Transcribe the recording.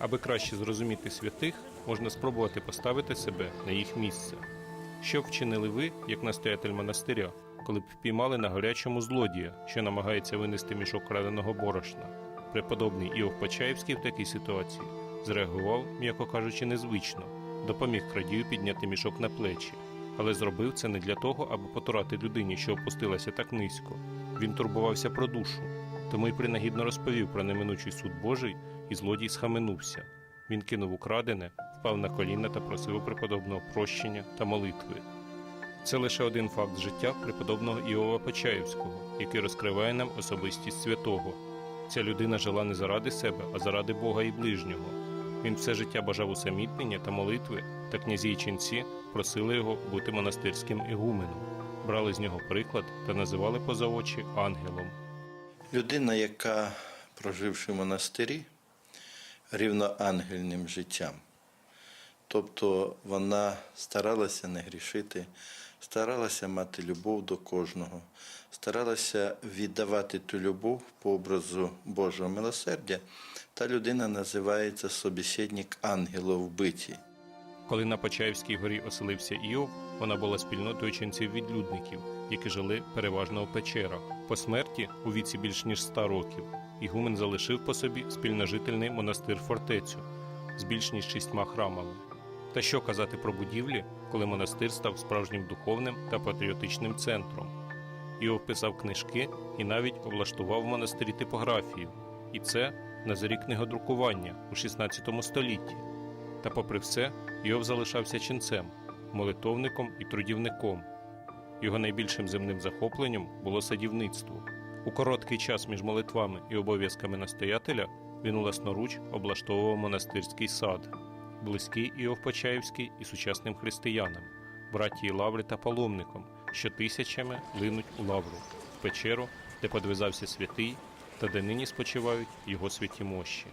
Аби краще зрозуміти святих, можна спробувати поставити себе на їх місце. Що вчинили ви, як настоятель монастиря, коли б впіймали на гарячому злодія, що намагається винести мішок краденого борошна? Преподобний Іов Почаївський в такій ситуації зреагував, м'яко кажучи, незвично, допоміг крадію підняти мішок на плечі, але зробив це не для того, аби потурати людині, що опустилася так низько. Він турбувався про душу, тому й принагідно розповів про неминучий суд Божий, і злодій схаменувся. Він кинув украдене, впав на коліна та просив преподобного прощення та молитви. Це лише один факт життя преподобного Іова Почаївського, який розкриває нам особистість святого. Ця людина жила не заради себе, а заради Бога і ближнього. Він все життя бажав усамітнення та молитви, та князі й ченці просили його бути монастирським ігуменом, брали з нього приклад та називали поза очі ангелом. Людина, яка, проживши в монастирі, рівноангельним життям. Тобто вона старалася не грішити, старалася мати любов до кожного, старалася віддавати ту любов по образу Божого милосердя. Та людина називається собеседник ангела в биті. Коли на Почаївській горі оселився Іов, вона була спільнотою ченців-відлюдників, які жили переважно у печерах. По смерті, у віці більш ніж ста років, Ігумен залишив по собі спільножительний монастир фортецю з більш ніж шістьма храмами. Та що казати про будівлі, коли монастир став справжнім духовним та патріотичним центром. Іов писав книжки і навіть облаштував в монастирі типографію, і це на зарі книгодрукування у 16 столітті. Та попри все, Йов залишався ченцем, молитовником і трудівником. Його найбільшим земним захопленням було садівництво. У короткий час між молитвами і обов'язками настоятеля він власноруч облаштовував монастирський сад, близький і Почаївський і сучасним християнам, братії Лаври та паломникам, що тисячами линуть у лавру, в печеру, де подвизався святий та де нині спочивають його святі мощі.